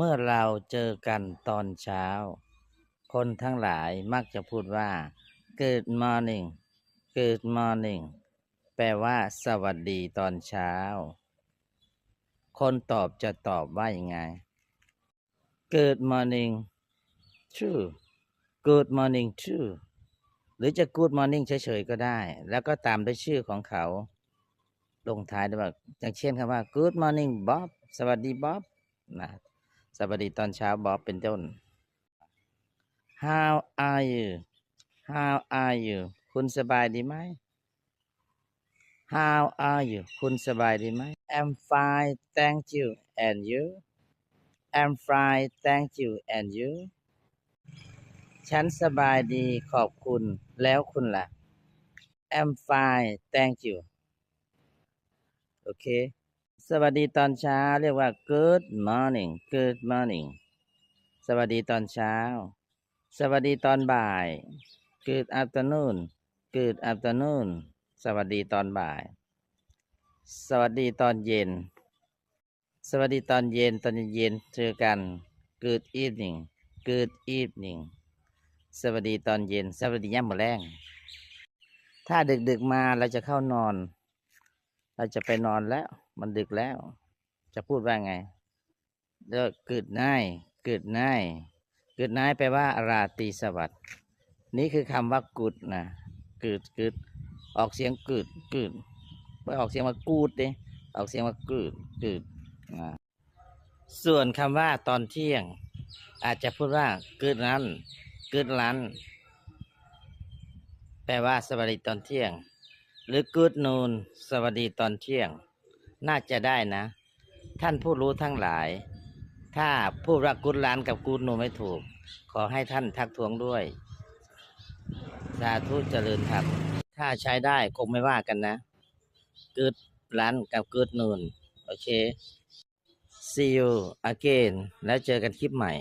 เมื่อเราเจอกันตอนเช้า คนทั้งหลายมักจะพูดว่า Good morning Good morning แปลว่า สวัสดีตอนเช้า คนตอบจะตอบว่ายังไง Good morning true Good morning true หรือจะ Good morning เฉยๆก็ได้ แล้วก็ตามด้วยชื่อของเขา ลงท้ายด้วยว่าอย่างเช่นคำว่า Good morning Bob สวัสดีบ๊อบนะ สวัสดีตอนเช้าบอบเป็นต้น How are you How are you คุณสบายดีไหม How are you คุณสบายดีไหม I'm fine thank you and you I'm fine thank you and you ฉันสบายดีขอบคุณแล้วคุณล่ะ I'm fine thank you โอเค สวัสดีตอนเช้าเรียกว่า good morning good morning สวัสดีตอนเช้า สวัสดีตอนบ่าย good afternoon good afternoon สวัสดีตอนบ่าย สวัสดีตอนเย็น สวัสดีตอนเย็นตอนเย็นเจอกัน good evening good evening สวัสดีตอนเย็น สวัสดีย่ำมื้อแรงถ้าดึกๆมาเราจะเข้านอน เราจะไปนอนแล้ว มันดึกแล้ว จะพูดว่าไงเลิกกึดน่ายเกึดน่ายเกึดน่ายแปลว่า ราตรีสวัสดิ์นี่คือคำว่ากุดนะกึดกึดออกเสียงกึดกึดไม่ออกเสียงว่ากูดเด้ออกเสียงว่ากึดกึดส่วนคำว่าตอนเที่ยง อาจจะพูดว่ากึดนั้นกึดลันแปลว่าสวัสดีตอนเที่ยง หรือ Good noon สวัสดีตอนเที่ยง น่าจะได้นะ ท่านผู้รู้ทั้งหลาย ถ้าพูดว่ากุดลานกับกูดนูไม่ถูก ขอให้ท่านทักท้วงด้วย สาธุเจริญธรรมถ้าใช้ได้คงไม่ว่ากันนะกูดลานกับกูดนูนโอเค see you again แล้วเจอกันคลิปใหม่